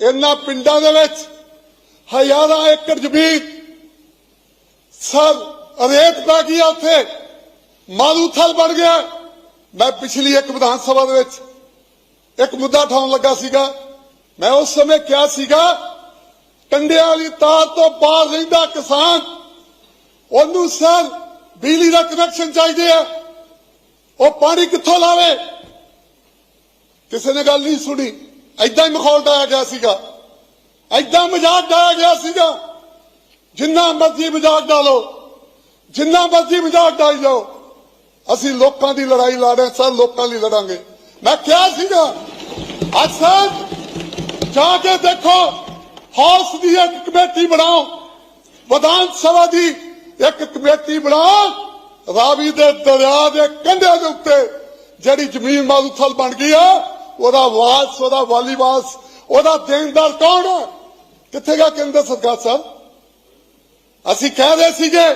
ਇਹਨਾਂ ਪਿੰਡਾਂ ਦੇ ਵਿੱਚ ਹਜ਼ਾਰਾਂ ਏਕੜ ਜ਼ਮੀਨ ਸਭ ਰੇਤ ਪੈ ਗਈ ਉੱਥੇ। ਮਾਰੂਥਲ ਬਣ ਗਿਆ। ਮੈਂ ਪਿਛਲੀ ਇੱਕ ਵਿਧਾਨ ਸਭਾ ਦੇ ਵਿੱਚ ਇੱਕ ਮੁੱਦਾ ਠਾਉਣ ਲੱਗਾ ਸੀਗਾ। ਮੈਂ ਉਸ ਸਮੇਂ ਕਿਹਾ ਸੀਗਾ, ਕੰਡਿਆਂ ਵਾਲੀ ਤਾਰ ਤੋਂ ਬਾਹਰ ਰਹਿੰਦਾ ਕਿਸਾਨ, ਉਹਨੂੰ ਸਰ ਬਿਜਲੀ ਦਾ ਕਨੈਕਸ਼ਨ ਚਾਹੀਦੇ ਆ। ਉਹ ਪਾਣੀ ਕਿੱਥੋਂ ਲਾਵੇ? ਕਿਸੇ ਨੇ ਗੱਲ ਨਹੀਂ ਸੁਣੀ। ਐਦਾਂ ਹੀ ਮਖੌਲ ਡਾਇਆ ਗਿਆ ਸੀਗਾ। ਐਦਾਂ ਮਜ਼ਾਕ ਡਾਇਆ ਗਿਆ ਸੀਗਾ। ਜਿੰਨਾ ਮਰਜ਼ੀ ਮਜ਼ਾਕ ਡਾਲੋ ਜਿੰਨਾ ਮਰਜ਼ੀ ਮਜ਼ਾਕ ਡਾਈ ਜਾਓ। ਅਸੀਂ ਲੋਕਾਂ ਦੀ ਲੜਾਈ ਲੜ ਰਹੇ ਸਰ ਲੋਕਾਂ ਲਈ ਲੜਾਂਗੇ। ਮੈਂ ਕਿਹਾ ਸੀਗਾ, ਅੱਜ ਸਰ, ਜਾ ਕੇ ਦੇਖੋ, ਹਾਊਸ ਦੀ ਇੱਕ ਕਮੇਟੀ ਬਣਾਓ। ਵਿਧਾਨ ਸਭਾ ਦੀ ਇੱਕ ਕਮੇਟੀ ਬਣਾਓ। ਰਾਵੀ ਦੇ ਦਰਿਆ ਦੇ ਕੰਢੇ ਦੇ ਉੱਤੇ, ਜਿਹੜੀ ਜ਼ਮੀਨ ਮਾਲੂਥਲ ਬਣ ਗਈ ਆ ਉਹਦਾ ਵਾਸ ਉਹਦਾ ਵਾਲੀਵਾਸ ਉਹਦਾ ਦੇਣਦਾਰ ਕੌਣ ਹੈ? ਕਿੱਥੇ ਗਿਆ ਕੇਂਦਰ ਸਰਕਾਰ ਸਾਹਿਬ? ਅਸੀਂ ਕਹਿ ਰਹੇ ਸੀਗੇ,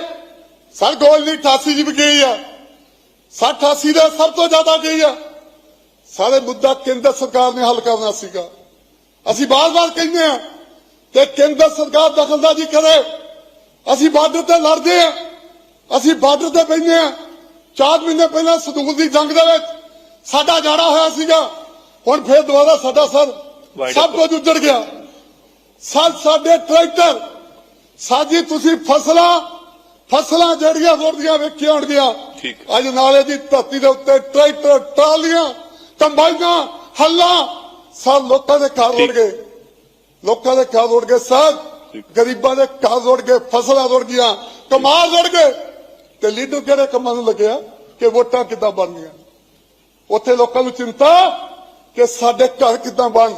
ਸਰ ਗੋਲ ਦੀ 88 ਜੀ ਵੀ ਗਈ ਆ। 60 88 ਦੇ ਸਭ ਤੋਂ ਜ਼ਿਆਦਾ ਗਈ ਆ। ਸਾਰੇ ਮੁੱਦਾ ਕੇਂਦਰ ਸਰਕਾਰ ਨੇ ਹੱਲ ਕਰਨਾ ਸੀਗਾ। ਅਸੀਂ ਬਾਰ-ਬਾਰ ਕਹਿੰਦੇ ਆ ਕਿ ਕੇਂਦਰ ਸਰਕਾਰ ਦਖਲਅੰਦਾਜ਼ੀ ਕਰੇ। ਅਸੀਂ ਬਾਰਡਰ ਤੇ ਲੜਦੇ ਆ। ਅਸੀਂ ਬਾਰਡਰ ਤੇ ਬੈਠੇ ਆ। ਚਾਰ ਮਹੀਨੇ ਪਹਿਲਾਂ ਸਦੂਲ ਦੀ ਜੰਗ ਦੇ ਵਿੱਚ ਸਾਡਾ ਜਾਣਾ ਹੋਇਆ ਸੀਗਾ। ਹੁਣ ਫੇਰ ਦੁਬਾਰਾ ਸਾਡਾ ਸਰ ਸਭ ਕੁਝ ਉੱਜੜ ਗਿਆ। ਸਰ ਸਾਡੇ ਟਰੈਕਟਰ ਸਾਜੀ ਤੁਸੀਂ ਫਸਲਾਂ ਫਸਲਾਂ ਜਿਹੜੀਆਂ ਰੋੜਦੀਆਂ ਵੇਖੀਆਂ ਹੋਣਗੀਆਂ। ਅੱਜ ਨਾਲੇ ਦੀ ਧਰਤੀ ਦੇ ਉੱਤੇ ਟਰੈਕਟਰ ਟਰਾਲੀਆਂ ਕੰਬਾਈਨਾਂ ਹੱਲਾਂ ਸਭ ਲੋਕਾਂ ਦੇ ਘਰ ਰੁੜ ਗਏ ਲੋਕਾਂ ਦੇ ਘਰ ਰੁੜ ਗਏ ਠੀਕ। ਗਰੀਬਾਂ ਦੇ ਘਰ ਰੁੜ ਗਏ ਫਸਲਾਂ ਰੁੜ ਗਈਆਂ ਕਮਾਲ ਰੁੜ ਗਏ ਤੇ ਲੀਡਰ ਕਿਹੜੇ ਕੰਮਾਂ ਨੂੰ ਲੱਗਿਆ? ਕਿ ਵੋਟਾਂ ਕਿੱਦਾਂ ਬਣਨੀਆਂ? ਉੱਥੇ ਲੋਕਾਂ ਨੂੰ ਚਿੰਤਾ ਕਿ ਸਾਡੇ ਘਰ ਕਿੱਦਾਂ ਬਣ